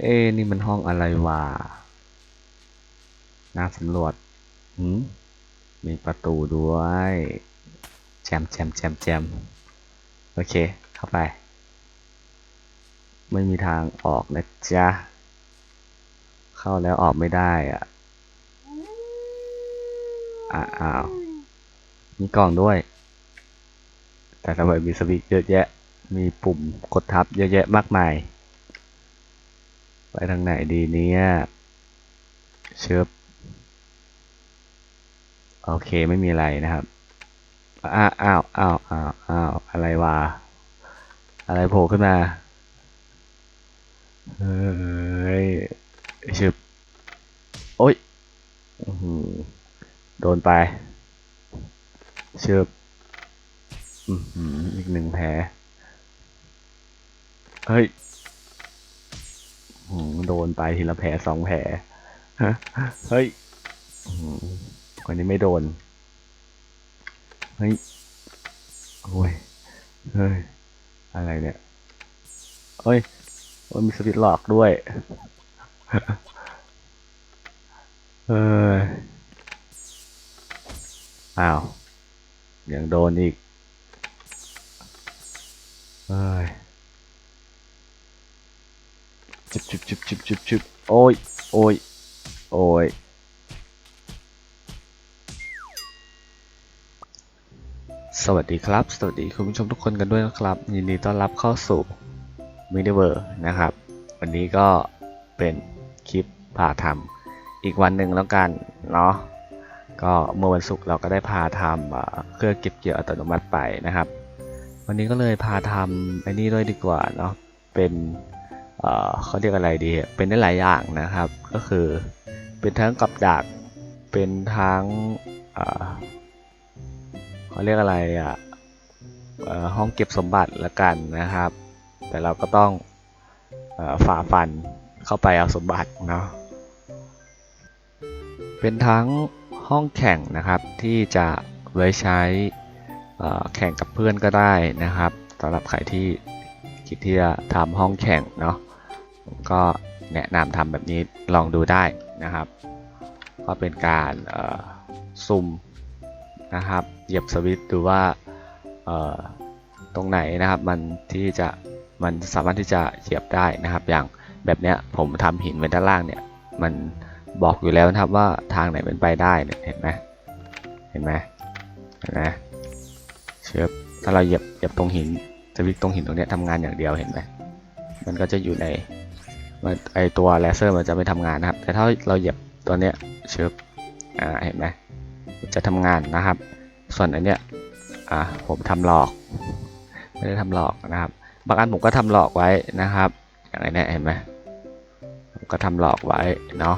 เอ้นี่มันห้องอะไรวะน่าสำรวจหืมมีประตูด้วย แจมแจมแจมแจมโอเค เข้าไป ไม่มีทางออกนะจ๊ะ เข้าแล้วออกไม่ได้อะอ้าว มีกล่องด้วย แต่ทำไมมีสวิตเยอะแยะ มีปุ่มกดทับเยอะแยะมากมาย ไปทางไหนดีเนี่ยเชิบโอเคไม่มีอะไรนะครับอ้าวอ้าวอ้าวอ้าวอ้าวอะไรวะอะไรโผล่ขึ้นมาเฮ้ยชึบโอ้ยโดนไปชึบอือหืออีกหนึ่งแผลเฮ้ย โดนไปทีละแผลสองแผลเฮ้ยคนนี้ไม่โดน เฮ้ย โอ้ย เฮ้ย อะไรเนี่ยเฮ้ยโอ้ยมีสวิตหลอกด้วย เอออ้าว ยังโดนอีก เอ้ย จุบจุบจุบจุบจุบจุบโอ้ย โอ้ย โอ้ย สวัสดีครับ สวัสดีคุณผู้ชมทุกคนกันด้วยนะครับ ยินดีต้อนรับเข้าสู่มินิเวอร์นะครับ วันนี้ก็เป็นคลิปพาทำอีกวันหนึ่งแล้วกัน เนาะ ก็เมื่อวันศุกร์เราก็ได้พาทำเอ่อเครื่องเก็บเกี่ยวอัตโนมัติไปนะครับ วันนี้ก็เลยพาทำไอ้นี่ด้วยดีกว่าเนาะ เป็น เขาเรียกอะไรดี เป็นได้หลายอย่างนะครับ ก็คือเป็นทั้งกับดัก เป็นทั้งเขาเรียกอะไรอะห้องเก็บสมบัติละกันนะครับ แต่เราก็ต้องฝ่าฟันเข้าไปเอาสมบัติเนาะ เป็นทั้งห้องแข่งนะครับที่จะไว้ใช้แข่งกับเพื่อนก็ได้นะครับสำหรับใครที่คิดที่จะทำห้องแข่งเนาะ ผมก็แนะนำทำแบบนี้ลองดูได้นะครับ ก็เป็นการซุ่มนะครับ เหยียบสวิตช์ดูว่าตรงไหนนะครับมันที่จะมันสามารถที่จะเหยียบได้นะครับ อย่างแบบเนี้ยผมทำหินไว้ด้านล่างเนี่ยมันบอกอยู่แล้วนะครับว่าทางไหนเป็นไปได้เนี่ยเห็นไหมเห็นไหมเห็นไหมเชือบถ้าเราเหยียบเหยียบตรงหินสวิตช์ตรงหินตรงเนี้ยทำงานอย่างเดียวเห็นไหมมันก็จะอยู่ใน มันไอตัวเลเซอร์มันจะไม่ทำงานนะครับ แต่ถ้าเราเหยียบตัวเนี้ยเชือบอ่าเห็นไหมจะทำงานนะครับ ส่วนอันเนี้ยอ่าผมทำหลอกไม่ได้ทำหลอกนะครับ บางอันผมก็ทำหลอกไว้นะครับ อย่างไอเนี้ยเห็นไหมผมก็ทำหลอกไว้เนาะ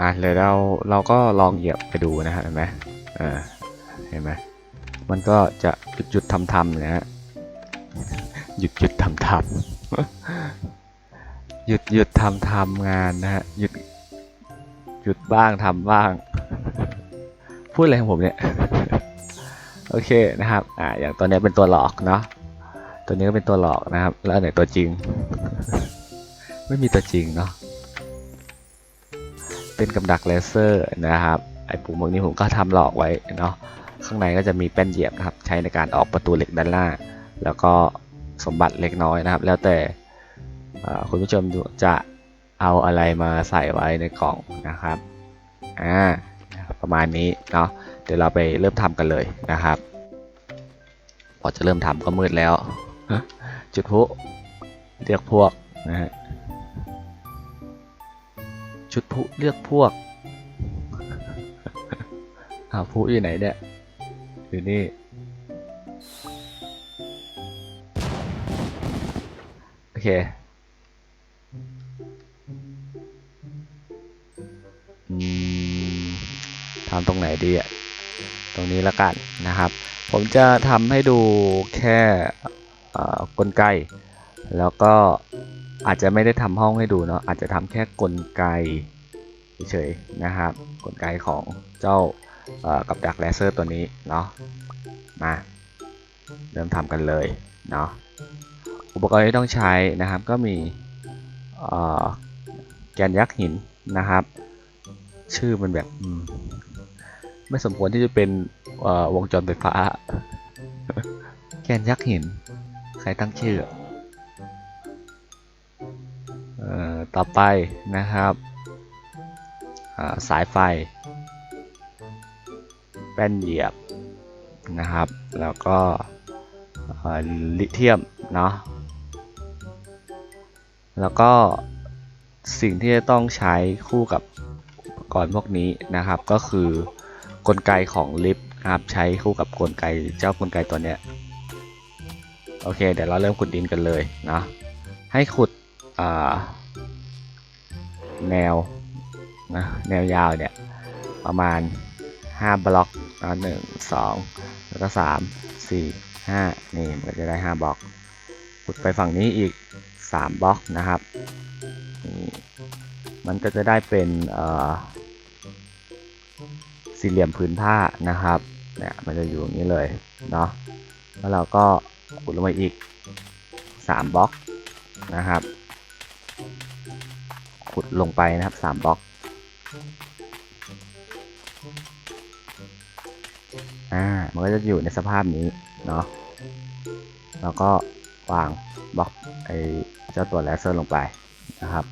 อะเลยเราเราก็ลองเหยียบไปดูนะฮะเห็นไหมอ่าเห็นไหม มันก็จะหยุดหยุดทำทำนะฮะหยุดหยุดทำทำหยุดหยุดทำทำงานนะฮะหยุดหยุดบ้างทำบ้าง พูดอะไรของผมเนี่ยโอเคนะครับอ่าอย่างตัวนี้เป็นตัวหลอกเนาะตัวนี้ก็เป็นตัวหลอกนะครับ แล้วไหนตัวจริง ไม่มีตัวจริงเนาะเป็นกับดักเลเซอร์นะครับไอ้ปุ่มพวกนี้ผมก็ทำหลอกไว้เนาะ ข้างในก็จะมีแป้นเหยียบนะครับ ใช้ในการออกประตูเหล็กด้านล่าง แล้วก็สมบัติเล็กน้อยนะครับ แล้วแต่คุณผู้ชมจะเอาอะไรมาใส่ไว้ในกล่องนะครับอ่าประมาณนี้เนาะเดี๋ยวเราไปเริ่มทำกันเลยนะครับ พอจะเริ่มทำก็มืดแล้วจุดพลุเรียกพวกนะฮะชุดผู้เลือกพวกอ้าวผู้อยู่ไหนเนี่ย อยู่นี่ โอเค ทำตรงไหนดีอะ ตรงนี้ล้วกันนะครับ ผมจะทำให้ดูแค่กลไก แล้วก็อาจจะไม่ได้ทำห้องให้ดูเนาะ อาจจะทำแค่กลไกเฉยๆนะครับ กลไกของเจ้า กับดักเลเซอร์ตัวนี้เนาะมาเริ่มทำกันเลยเนาะอุปกรณ์ที่ต้องใช้นะครับก็มีแกนยักษ์หินนะครับ ชื่อมันแบบไม่สมควรที่จะเป็นวงจรไฟฟ้า แกนยักษ์หิน ใครตั้งชื่อออต่อไปนะครับสายไฟ แป้นเหยียบนะครับ แล้วก็ลิเทียมเนาะแล้วก็สิ่งที่จะต้องใช้คู่กับอุปกรณ์พวกนี้นะครับ ก็คือกลไกของลิฟต์ครับใช้คู่กับกลไกเจ้ากลไกตัวเนี้ยโอเคเดี๋ยวเราเริ่มขุดดินกันเลยนะให้ขุดแนวนะแนวยาวเนี่ยประมาณ 5 บล็อกนะหนึ่งสองแล้วก็สามสี่ห้านี่มันก็จะได้ 5บล็อกขุดไปฝั่งนี้อีก 3บล็อกนะครับนี่มันก็จะได้เป็นสี่เหลี่ยมผืนผ้านะครับเนี่ยมันจะอยู่อย่างนี้เลยเนาะแล้วเราก็ขุดลงไปอีก 3บล็อกนะครับ ขุดลงไปนะครับ3บล็อก อ่า มันก็จะอยู่ในสภาพนี้เนาะ แล้วก็วางบล็อกไอเจ้าตัวแลเซอร์ลงไปนะครับ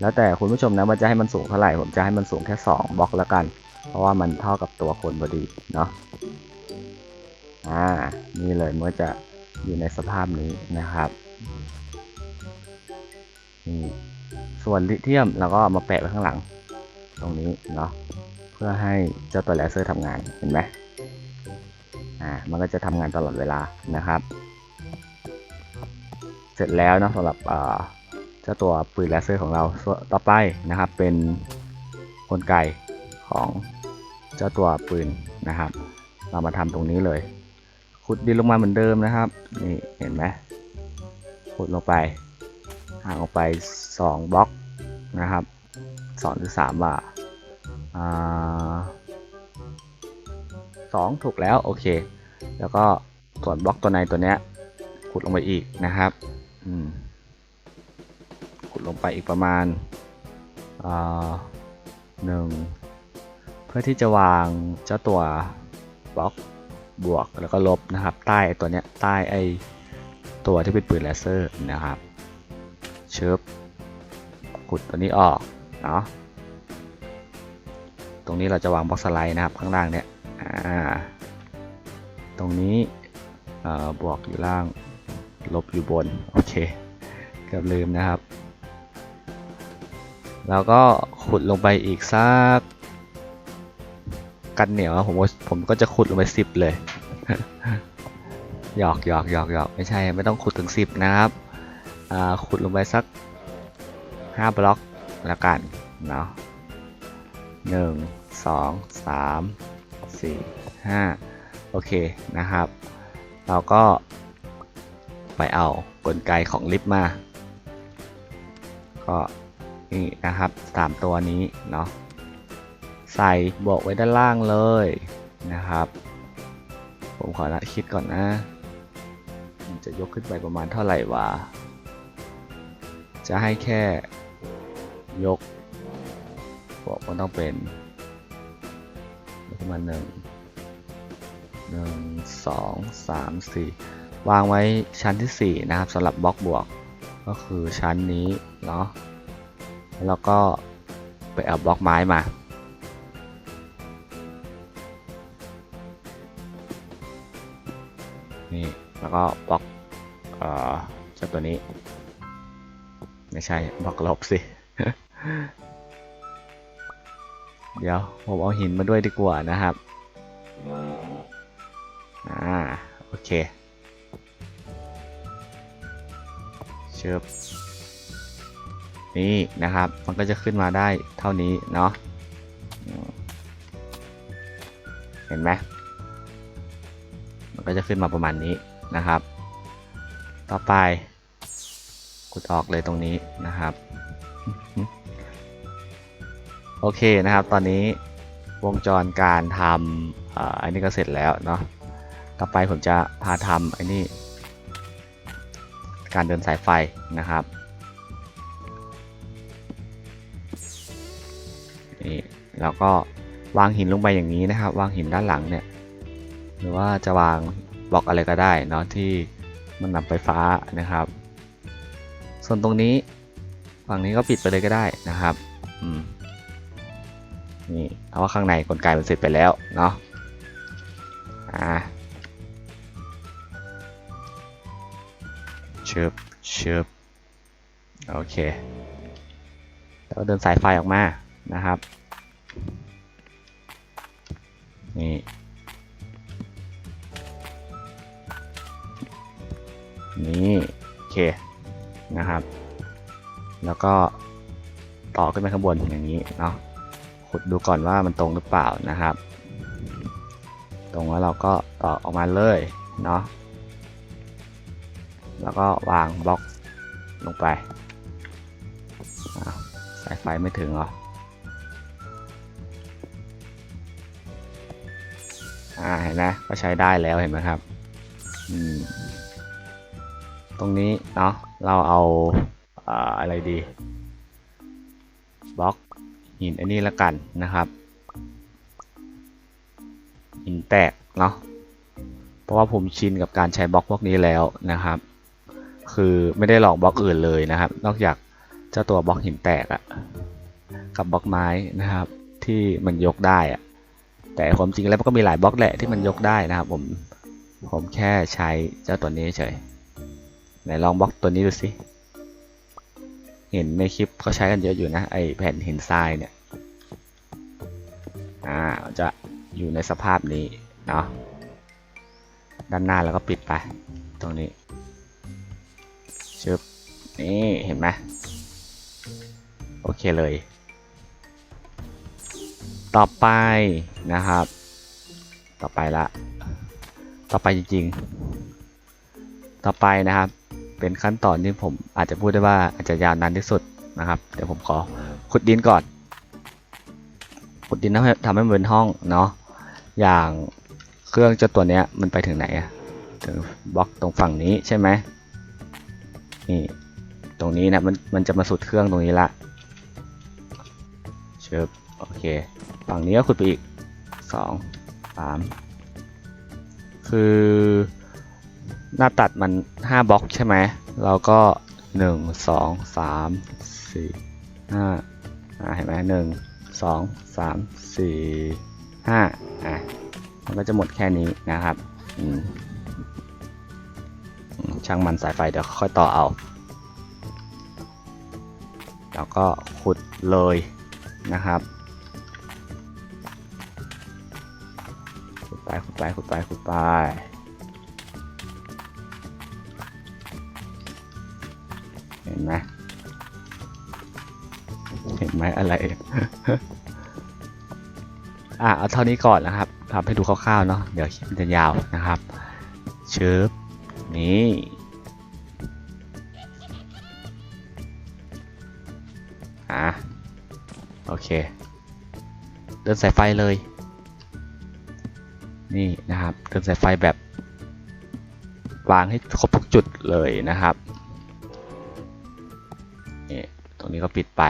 แล้วแต่คุณผู้ชมนะว่าจะให้มันสูงเท่าไหร่ ผมจะให้มันสูงแค่ 2บล็อกแล้วกัน เพราะว่ามันเท่ากับตัวคนพอดีเนาะ อ่า นี่เลยมันจะอยู่ในสภาพนี้นะครับ นี่ ส่วนลิเทียมเราก็มาแปะไว้ข้างหลัง ตรงนี้เนาะ เพื่อให้เจ้าตัวแลเซอร์ทำงานเห็นไหมอ่ามันก็จะทำงานตลอดเวลานะครับ เสร็จแล้วนะสำหรับเอ่อเจ้าตัวปืนแลเซอร์ของเราต่อไปนะครับ เป็นกลไกของเจ้าตัวปืนนะครับ เรามาทำตรงนี้เลยขุดดินลงมาเหมือนเดิมนะครับนี่เห็นไหมขุดลงไปห่างออกไป 2บล็อกนะครับ2หรือ3ว่าอ่า สองถูกแล้วโอเค แล้วก็ส่วนบล็อกตัวในตัวเนี้ยขุดลงไปอีกนะครับขุดลงไปอีกประมาณาหนึ่งเพื่อที่จะวางเจ้าตัวบล็อกบวกแล้วก็ลบนะครับ ใต้ตัวเนี้ยใต้ไอตัวที่เป็นปืนเลเซอร์นะครับเชิบขุดตัวนี้ออกเนาะ ตรงนี้เราจะวางบล็อกสไลด์นะครับข้างล่างเนี่ยตรงนี้เอ่อบวกอยู่ล่างลบอยู่บน โอเคเกือบลืมนะครับ แล้วก็ขุดลงไปอีกสักกันเหนียวผมผมก็จะขุดลงไปสิบเลยหยอกหยอกหยอกหยอกไม่ใช่ไม่ต้องขุดถึงสิบนะครับขุดลงไปสักห้าบล็อกแล้วกันเนาะ นึ่งสองสามสี่ห้าโอเคนะครับ เราก็ไปเอากลไกของลิฟต์มา ก็นี่นะครับสามตัวนี้เนาะใส่บวกไว้ด้านล่างเลยนะครับ ผมขอนะคิดก่อนนะมันจะยกขึ้นไปประมาณเท่าไหร่วะจะให้แค่ยก บอกว่าต้องเป็นประมาณหนึ่งหนึ่งสองสามสี่วางไว้ชั้นที่สี่นะครับสำหรับบล็อกบวก ก็คือชั้นนี้เนาะแล้วก็ไปเอาบล็อกไม้มานี่แล้วก็บล็อกเอ่อเจ้าตัวนี้ ไม่ใช่บล็อกลบสิ เดี๋ยวผมเอาหินมาด้วยดีกว่านะครับ อ่า โอเคเชิบนี่นะครับ มันก็จะขึ้นมาได้เท่านี้เนาะ เห็นไหมมันก็จะขึ้นมาประมาณนี้นะครับ ต่อไป กดออกเลยตรงนี้นะครับ โอเคนะครับ ตอนนี้วงจรการทำอันนี้ก็เสร็จแล้วเนาะต่อไปผมจะพาทำไอ้นี่การเดินสายไฟนะครับนี่แล้วก็วางหินลงไปอย่างนี้นะครับ วางหินด้านหลังเนี่ยหรือว่าจะวางบล็อกอะไรก็ได้เนาะที่มันนำไฟฟ้านะครับ ส่วนตรงนี้ฝั่งนี้ก็ปิดไปเลยก็ได้นะครับ อืม นี่เพราะว่าข้างในกลไกมันเสร็จไปแล้วเนาะอ่าเชิบเชิบโอเคแล้วเดินสายไฟออกมานะครับนี่นี่โอเคนะครับ แล้วก็ต่อขึ้นไปข้างบนอย่างนี้เนาะ ขุดดูก่อนว่ามันตรงหรือเปล่านะครับ ตรงแล้วเราก็ต่อออกมาเลยเนาะแล้วก็วางบล็อกลงไปสายไฟไม่ถึงเหรออ่าเห็นไหมก็ใช้ได้แล้วเห็นไหมครับอืมตรงนี้เนาะเราเอาอ่ออะไรดีบล็อก หินอันนี้ละกันนะครับหินแตกเนาะเพราะว่าผมชินกับการใช้บล็อกพวกนี้แล้วนะครับ คือไม่ได้ลองบล็อกอื่นเลยนะครับ นอกจากเจ้าตัวบล็อกหินแตกอะกับบล็อกไม้นะครับ ที่มันยกได้อะแต่ความจริงแล้วมันก็มีหลายบล็อกแหละที่มันยกได้นะครับ ผมผมแค่ใช้เจ้าตัวนี้เฉยไหนลองบล็อกตัวนี้ดูสิ เห็นในคลิปเขาใช้กันเยอะอยู่นะไอแผ่นหินทรายเนี่ยอ่าจะอยู่ในสภาพนี้เนาะด้านหน้าแล้วก็ปิดไป ตรงนี้ชึบนี่เห็นไหมโอเคเลย ต่อไปนะครับ ต่อไปละ ต่อไปจริงๆ ต่อไปนะครับ เป็นขั้นตอนที่ผมอาจจะพูดได้ว่าอาจจะยาวนานที่สุดนะครับ เดี๋ยวผมขอขุดดินก่อน ขุดดินทำให้ทำให้มันเป็นห้องเนาะ อย่างเครื่องเจ้าตัวเนี้ยมันไปถึงไหนอะถึงบล็อกตรงฝั่งนี้ใช่ไหมนี่ตรงนี้นะมันมันจะมาสุดเครื่องตรงนี้ละเชิบโอเค ฝั่งนี้ก็ขุดไปอีกสองสามคือ หน้าตัดมัน 5บล็อกใช่ไหม เราก็ 1 2 3 4 5อ่าเห็นไหมหนึ่งสองสามสี่ห้าอะมันก็จะหมดแค่นี้นะครับอืมช่างมันสายไฟเดี๋ยวค่อยต่อเอา แล้วก็ขุดเลยนะครับ ขุดไปขุดไปขุดไปขุดไป เห็นไหมเห็นไหมอะไร อะเอาเท่านี้ก่อนนะครับทำให้ดูคร่าวๆเนาะเดี๋ยวคลิปมันจะยาวนะครับเชิบนี่อะโอเค เดินสายไฟเลย นี่นะครับ เดินสายไฟแบบวางให้ครบทุกจุดเลยนะครับ รงนี้ก็ปิดไป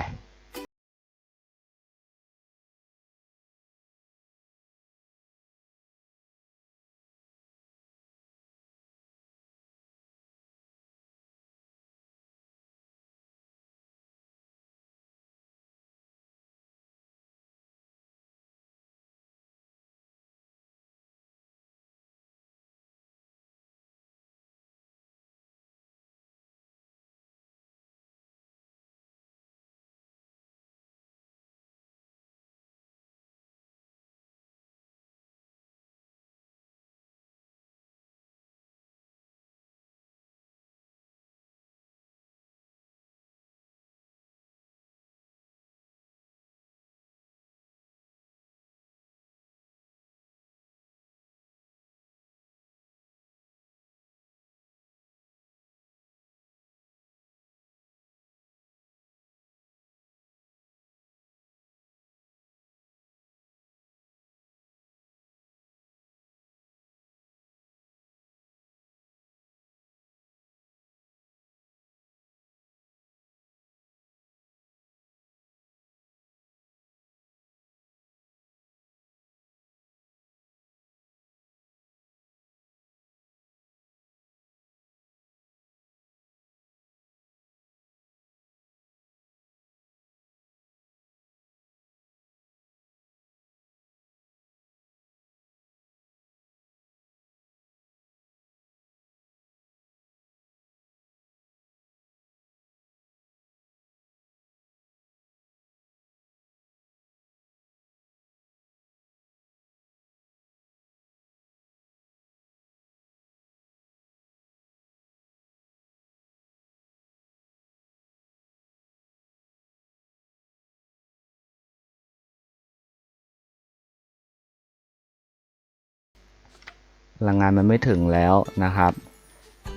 พลังงานมันไม่ถึงแล้วนะครับ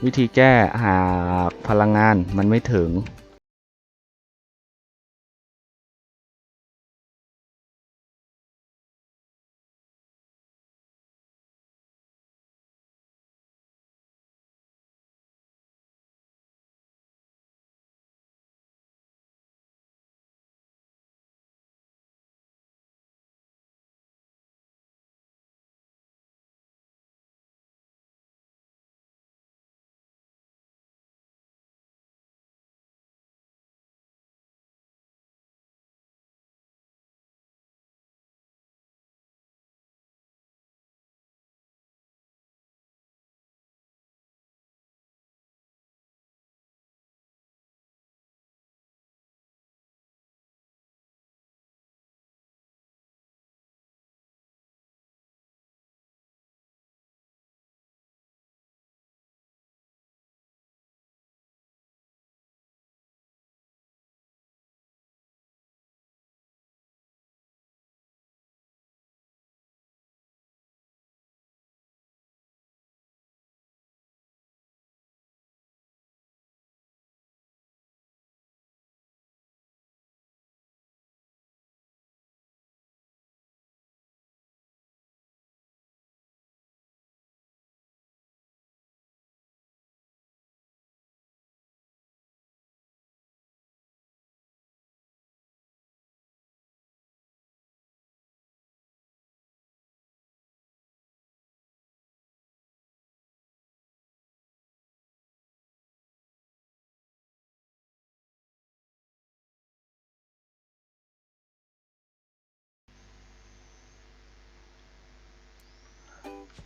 วิธีแก้หากพลังงานมันไม่ถึง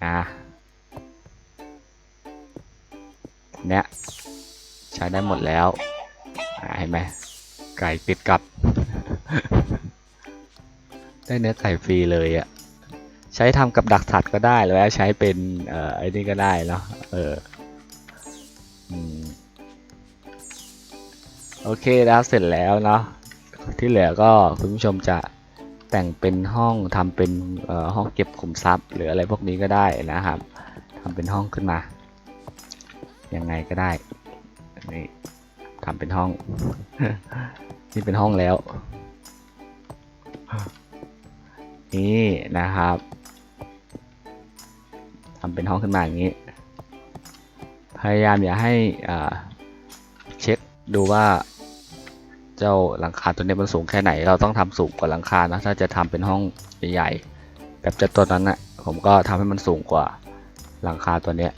อะเนี่ยใช้ได้หมดแล้วเห็นไหมไก่ติดกับ ได้เนื้อไก่ฟรีเลยอะ่ะใช้ทำกับดักสัตว์ก็ได้หรือว่าใช้เป็นเอ่อไอ้นี่ก็ได้เนาะเออโอเคแล้วเสร็จแล้วเนาะที่เหลือก็คุณผู้ชมจะ แต่งเป็นห้องทำเป็นห้องเก็บขุมทรัพย์ หรืออะไรพวกนี้ก็ได้นะครับทำเป็นห้องขึ้นมา ยังไงก็ได้นี่ทำเป็นห้อง นี่เป็นห้องแล้ว นี่นะครับทำเป็นห้องขึ้นมาอย่างนี้ พยายามอย่าให้เช็คดูว่า เจ้าหลังคาตัวนี้มันสูงแค่ไหน เราต้องทำสูงกว่าหลังคานะถ้าจะทำเป็นห้องใหญ่ๆแบบจะตัวนั้นนะ่ะผมก็ทำให้มันสูงกว่าหลังคาตัวเนี้ย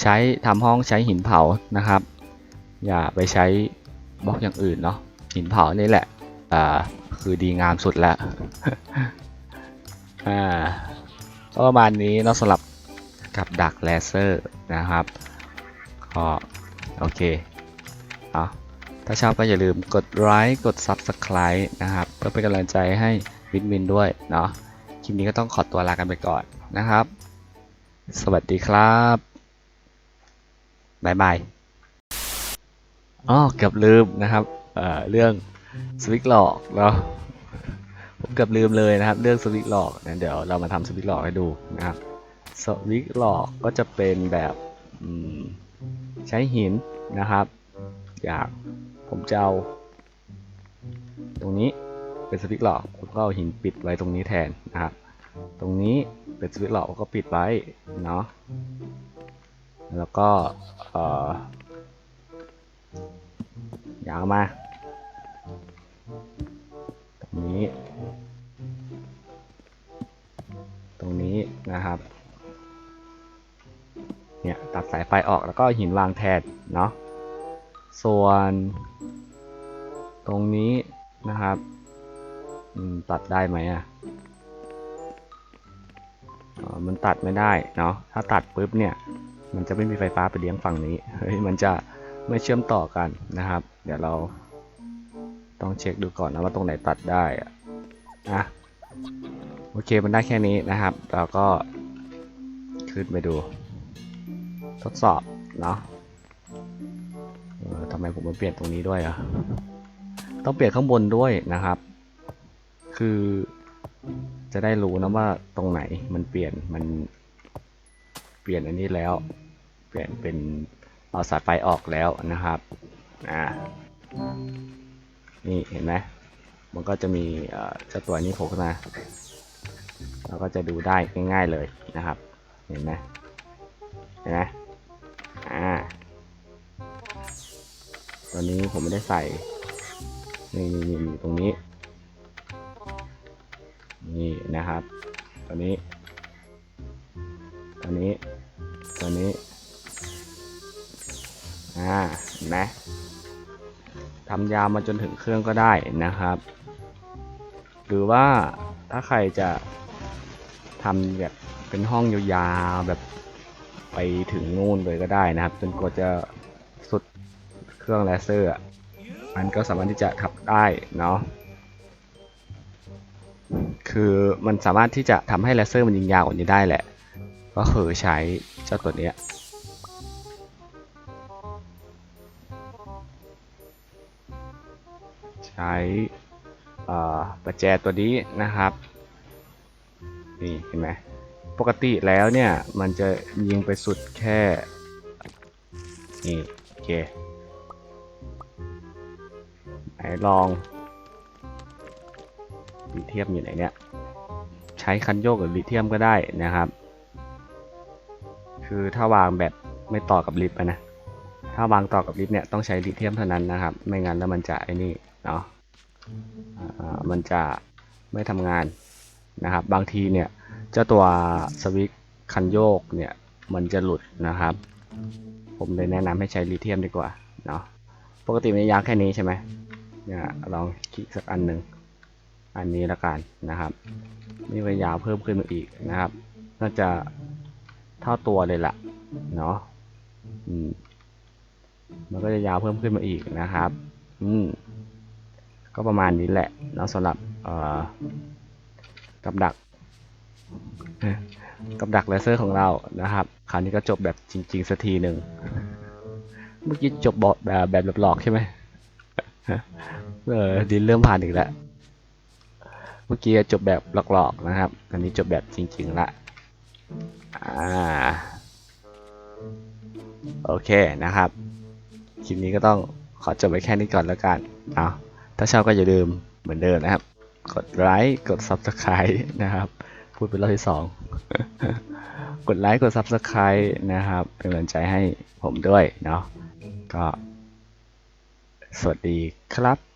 ใช้ทำห้องใช้หินเผานะครับ อย่าไปใช้บล็อกอย่างอื่นเนาะหินเผานี่แหละอ่าคือดีงามสุดแล้วอ่าก็ประมาณนี้เนาะสำหรับกับดักเลเซอร์นะครับก็โอเค เอา ถ้าชอบก็อย่าลืมกดไลค์กด Subscribe นะครับเพื่อเป็นกำลังใจให้วินวินด้วยเนาะคลิปนี้ก็ต้องขอตัวลากันไปก่อนนะครับ สวัสดีครับบ๊ายบายอ๋อเกือบลืมนะครับเอ่อเรื่องสวิกหลอกเนาะผมเกือบลืมเลยนะครับ เรื่องสวิตช์หลอกนะเดี๋ยวเรามาทำสวิตช์หลอกให้ดูนะครับสวิตช์หลอกก็จะเป็นแบบใช้หินนะครับ อยาก ผมจะเอา ตรงนี้เป็นสวิตช์หลอกผมก็เอาหินปิดไว้ตรงนี้แทนนะครับ ตรงนี้เป็นสวิตช์หลอกก็ปิดไว้เนาะแล้วก็เอ่อยากมา ตรงนี้ ตรงนี้นะครับเนี่ยตัดสายไฟออกแล้วก็หินวางแทนเนาะ ส่วนตรงนี้นะครับตัดได้ไหมอะมันตัดไม่ได้เนาะถ้าตัดปุ๊บเนี่ยมันจะไม่มีไฟฟ้าไปเลี้ยงฝั่งนี้เฮ้ยมันจะไม่เชื่อมต่อกันนะครับ เดี๋ยวเราต้องเช็คดูก่อนนะว่าตรงไหนตัดได้อะอะโอเคมันได้แค่นี้นะครับเราก็ขึ้นไปดู ทดสอบเนาะ ไมผมมาเปลี่ยนตรงนี้ด้วยอะต้องเปลี่ยนข้างบนด้วยนะครับ คือ จะได้รู้นะว่าตรงไหนมันเปลี่ยนมัน เปลี่ยนอันนี้แล้ว เปลี่ยนเป็นเอาสายไฟออกแล้วนะครับอ่านี่เห็นไหมมันก็จะมีเอ่อเจ้าตัวนี้โผล่ขึ้นมาเราก็จะดูได้ง่ายๆเลยนะครับ เห็นไหมเห็นไหมอ่า ตอนนี้ผมไม่ได้ใส่ นี่นี่นี่ตรงนี้ นี่นะครับตัวนี้ตัวนี้ตัวนี้ อ่าเห็นไหมทำยาวมาจนถึงเครื่องก็ได้นะครับ หรือว่าถ้าใครจะทำแบบเป็นห้องยาวๆแบบไปถึงนู่นเลยก็ได้นะครับ จนกว่าจะ เครื่องเลเซอร์อะมันก็สามารถที่จะทำได้เนาะคือมันสามารถที่จะทำให้เลเซอร์มันยิงยาวกว่านี้ได้แหละ ก็คือใช้เจ้าตัวเนี้ยใช้ประแจตัวนี้นะครับนี่เห็นไหมปกติแล้วเนี่ยมันจะยิงไปสุดแค่นี่โอเค ไหนลองลิเทียมอยู่ไหนเนี่ย ใช้คันโยกหรือลิเทียมก็ได้นะครับ คือถ้าวางแบบไม่ต่อกับลิฟต์นะ ถ้าวางต่อกับลิฟต์เนี่ยต้องใช้ลิเทียมเท่านั้นนะครับ ไม่งั้นแล้วมันจะไอ้นี่เนาะมันจะไม่ทำงานนะครับ บางทีเนี่ยเจ้าตัวสวิตคันโยกเนี่ยมันจะหลุดนะครับ ผมเลยแนะนำให้ใช้ลิเทียมดีกว่าเนาะปกติมันยาวแค่นี้ใช่ไหม เนี่ยลองคลิกสักอันหนึ่งอันนี้ละกันนะครับนี่ก็ยาวเพิ่มขึ้นมาอีกนะครับ น่าจะเท่าตัวเลยล่ะเนาะอืมมันก็จะยาวเพิ่มขึ้นมาอีกนะครับ อืมก็ประมาณนี้แหละเนาะสำหรับเอ่อกับดัก กับดักเลเซอร์ของเรานะครับ คราวนี้ก็จบแบบจริงๆสักทีหนึ่งเมื่อกี้จบแบบแบบแบบหลอกๆใช่ไหม เออดินเริ่มผ่านอีกแล้ว เมื่อกี้จบแบบหลอกๆนะครับ อันนี้จบแบบจริงๆละ อ่า โอเคนะครับ คลิปนี้ก็ต้องขอจบไว้แค่นี้ก่อนแล้วกัน เอาถ้าชอบก็อย่าลืมเหมือนเดิมนะครับ กดไลค์ กด Subscribe นะครับ พูดเป็นรอบที่สอง กดไลค์ กด Subscribe นะครับ เป็นกำลังใจให้ผมด้วยเนาะ ก็ สวัสดีครับ